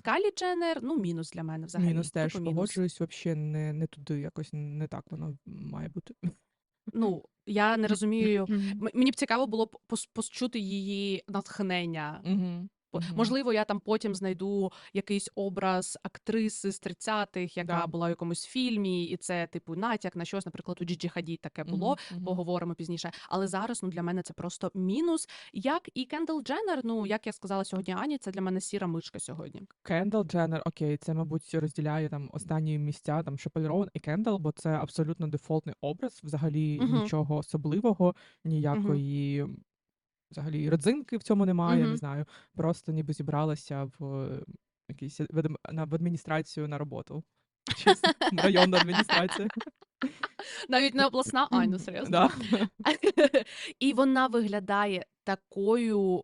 Кайлі Дженнер, ну, мінус для мене взагалі. Мінус теж Тупо мінус. погоджуюсь, вообще не, не туди, якось не так воно має бути. Ну, я не розумію. М- Мені б цікаво було б пос- почути її натхнення. Мгм. Мгм. Можливо, я там потім знайду якийсь образ актриси з 30-х, яка Да. була в якомусь фільмі, і це типу натяк на щось. Наприклад, у Джиджі Хадід таке було. Мгм. Поговоримо пізніше. Але зараз ну для мене це просто мінус. Як і Кендал Дженнер, ну як я сказала сьогодні Ані, це для мене сіра мишка сьогодні. Кендал Дженнер, окей, це, мабуть, розділяє там останні місця, там Шепельроун і Кендал, бо це абсолютно дефолтний образ, взагалі Мгм. нічого особливого, ніякої взагалі родзинки в цьому немає, Мгм. не знаю. Просто ніби зібралася в е, якийсь в адм- на в адміністрацію на роботу. Чесно, районна адміністрація. Навіть не обласна, а ну серйозно. Да. І вона виглядає такою.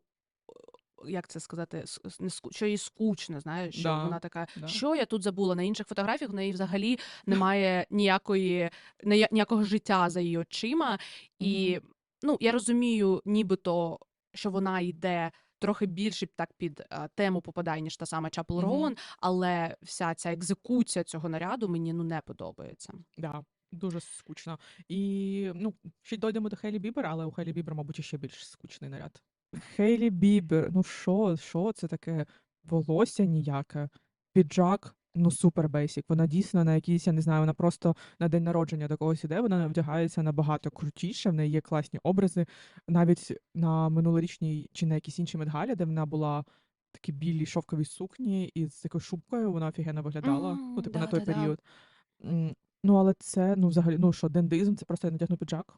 Як це сказати, с- с- не ску- що їй скучно, знаєш, що Да, вона така, да. що я тут забула? На інших фотографіях в неї взагалі немає ніякої ния- ніякого життя за її очима. І ну я розумію, нібито що вона йде трохи більше так під а, тему попадає, ніж та сама Чапл Мгм. Роун, але вся ця екзекуція цього наряду мені ну не подобається. Да, дуже скучно. І ну, ще й дойдемо до Хейлі Бібер, але у Хейлі Бібер, мабуть, ще більш скучний наряд. Хейлі Бібер, ну що, що це таке? Волосся ніяке, піджак, ну супер бейсік. Вона дійсно на якийсь, я не знаю, вона просто на день народження до когось іде, вона вдягається набагато крутіше, в неї є класні образи. Навіть на минулорічній чи на якійсь іншій медгалі, де вона була. Такі білі шовкові сукні із такою шубкою, вона офігенно виглядала. М, Ну, типу, на той да-да-да. період. М, Ну, але це, ну, взагалі, ну що, дендизм, це просто я надягну піджак.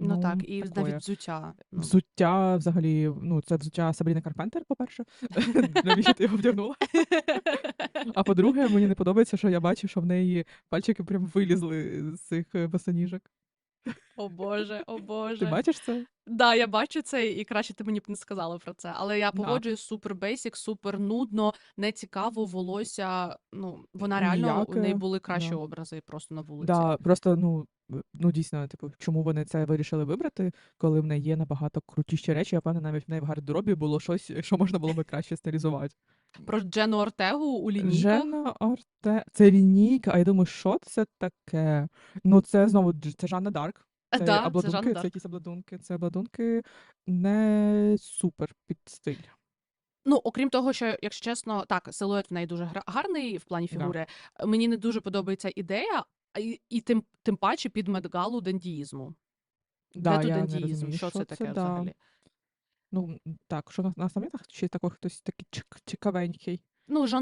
Ну, так, і такое. навіть взуття. Ну, Взуття взагалі, ну, це взуття Сабріни Карпентер, по-перше. Навіщо ти його вдягнула? А по-друге, мені не подобається, що я бачу, що в неї пальчики прям вилізли з цих е, босоніжок. О Боже, о Боже. Ти бачиш це? Да, я бачу це, і краще ти мені б не сказала про це. Але я Да. погоджуюсь, супер бейсік, супер нудно, не цікаво, волосся. Ну, вона реально у неї були кращі да. образи просто на вулиці. Да, просто, ну, ну, дійсно, типу, чому вони це вирішили вибрати, коли в неї є набагато крутіші речі. Я певна, навіть в неї в гардеробі було щось, що можна було би краще стилізувати. Про Джену Ортегу у лінійках. Жена Орте. Це лінійка, а я думаю, що це таке? Ну, це знову Дж- це Жанна Дарк. А, Це да, це обладунки, Жанна це Дарк. якісь обладунки. Це обладунки не супер під стиль. Ну, окрім того, що, якщо чесно, так, силует в неї дуже гра- гарний в плані Да. фігури. Мені не дуже подобається ідея, а і, і тим, тим паче під медгалу дендіїзму. Да, Де тут я не дендіїзм? розумію, Що це таке да. взагалі? Ну, так, що на, на самітах ще такий такий чик- цікавенький. Ну, Жан